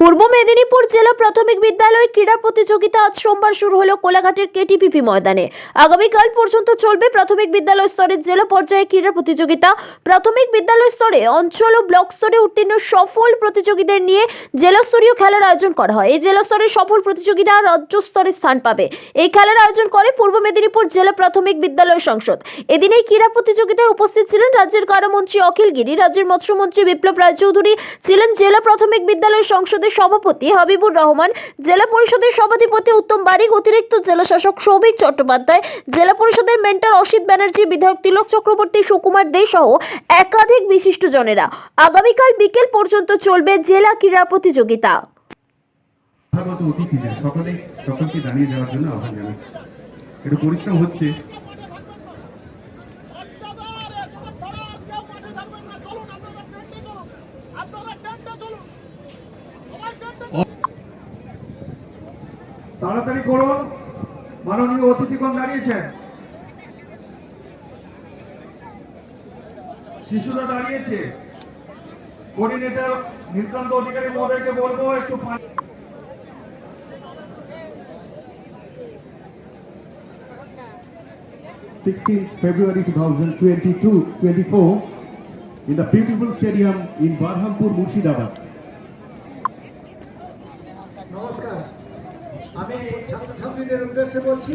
পূর্ব মেদিনীপুর জেলা প্রাথমিক বিদ্যালয় ক্রীড়া প্রতিযোগিতা আজ সোমবার শুরু হলো কোলাঘাটের কেটিপিপি ময়দানে। আগামীকাল পর্যন্ত চলবে প্রাথমিক বিদ্যালয় স্তরের জেলা পর্যায়ে ক্রীড়া প্রতিযোগিতা। প্রাথমিক বিদ্যালয় স্তরে অঞ্চল ও ব্লক স্তরে উত্তীর্ণ সফল প্রতিযোগীদের নিয়ে জেলা স্তরীয় খেলার আয়োজন করা হয়। এই জেলা স্তরে সফল প্রতিযোগীরা রাজ্য স্তরে স্থান পাবে। এই খেলার আয়োজন করে পূর্ব মেদিনীপুর জেলা প্রাথমিক বিদ্যালয় সংসদ। এদিন এই ক্রীড়া প্রতিযোগিতায় উপস্থিত ছিলেন রাজ্যের কারামন্ত্রী অখিল গিরি, রাজ্যের মৎস্যমন্ত্রী বিপ্লব রায়চৌধুরী, ছিলেন জেলা প্রাথমিক বিদ্যালয় সংসদের সভাপতি হাবিবুর রহমান, জেলা পরিষদের সভাধিপতি উত্তম বারিক, অতিরিক্ত জেলা শাসক সৌভিক চট্টোপাধ্যায়, জেলা পরিষদের মেন্টর অসিত ব্যানার্জি, বিধায়ক তিলক চক্রবর্তী, সুকুমার দে সহ একাধিক বিশিষ্টজনেরা আগামীকাল বিকেল পর্যন্ত চলবে জেলা ক্রীড়া প্রতিযোগিতা। সকলে সকলকে দাঁড়িয়ে যাওয়ার জন্য আহ্বান জানাচ্ছি। একটু পরিশ্রম হচ্ছে। তাড়াতাড়ি করুন। মাননীয় অতিথিগণ দাঁড়িয়েছেন। শিশুরা দাঁড়িয়েছে। কোঅর্ডিনেটর নীলকান্ত অধিকারী মহোদয়কে বলব একটু পানি 16th February 2022-24 in the beautiful stadium in Barhampur, Murshidabad. আমি ছাত্রছাত্রীদের উদ্দেশ্যে বলছি,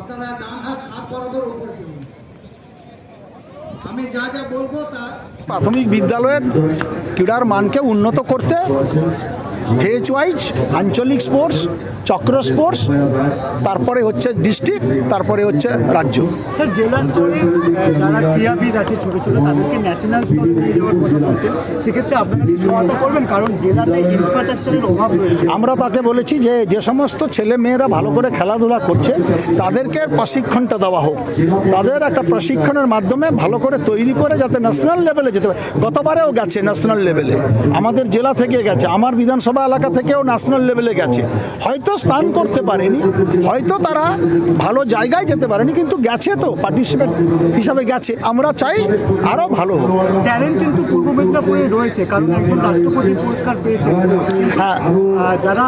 আপনারা ডান হাত হাত বরাবর উপরে তুলুন। আমি যা যা বলব তা প্রাথমিক বিদ্যালয়ের ক্রীড়ার মানকে উন্নত করতে ফেজ ওয়াইজ আঞ্চলিক স্পোর্টস চক্র স্পোর্টস তারপরে হচ্ছে ডিস্ট্রিক্ট তারপরে হচ্ছে রাজ্য। স্যার জেলা স্তরে যারা ক্রীড়াবিদ আছে ছোটো ছোটো তাদেরকে ন্যাশনাল স্তরে নিয়ে যাওয়ার কথা বলছেন। সেক্ষেত্রে আপনারা কি সহায়তা করবেন? কারণ জেলাতে ইনফ্রাস্ট্রাকচারের অভাব রয়েছে। আমরা তাকে বলেছি যে যে সমস্ত ছেলে মেয়েরা ভালো করে খেলাধুলা করছে তাদেরকে প্রশিক্ষণটা দেওয়া হোক। তাদের একটা প্রশিক্ষণের মাধ্যমে ভালো করে তৈরি করে যাতে ন্যাশনাল লেভেলে যেতে পারে। গতবারেও গেছে ন্যাশনাল লেভেলে আমাদের জেলা থেকে গেছে। আমার বিধানসভা এলাকা থেকেও ন্যাশনাল লেভেলে গেছে। হয়তো স্থান করতে পারেনি হয়তো তারা ভালো জায়গায় যেতে পারেনি কিন্তু গেছে তো পার্টিসিপেট হিসাবে গেছে। আমরা চাই আরও ভালো হোক। ট্যালেন্ট কিন্তু পূর্ব মেদিনীপুরে রয়েছে কারণ একজন রাষ্ট্রপতি পুরস্কার পেয়েছে। হ্যাঁ। যারা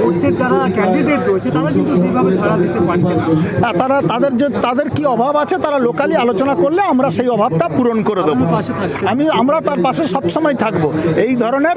কোর্সের যারা ক্যান্ডিডেট রয়েছে তারা কিন্তু সেইভাবে সাড়া দিতে পারছে না। তারা তাদের যে তাদের কি অভাব আছে তারা লোকালি আলোচনা করলে আমরা সেই অভাবটা পূরণ করে দেবো। আমি আমরা তার পাশে সবসময় থাকব। এই ধরনের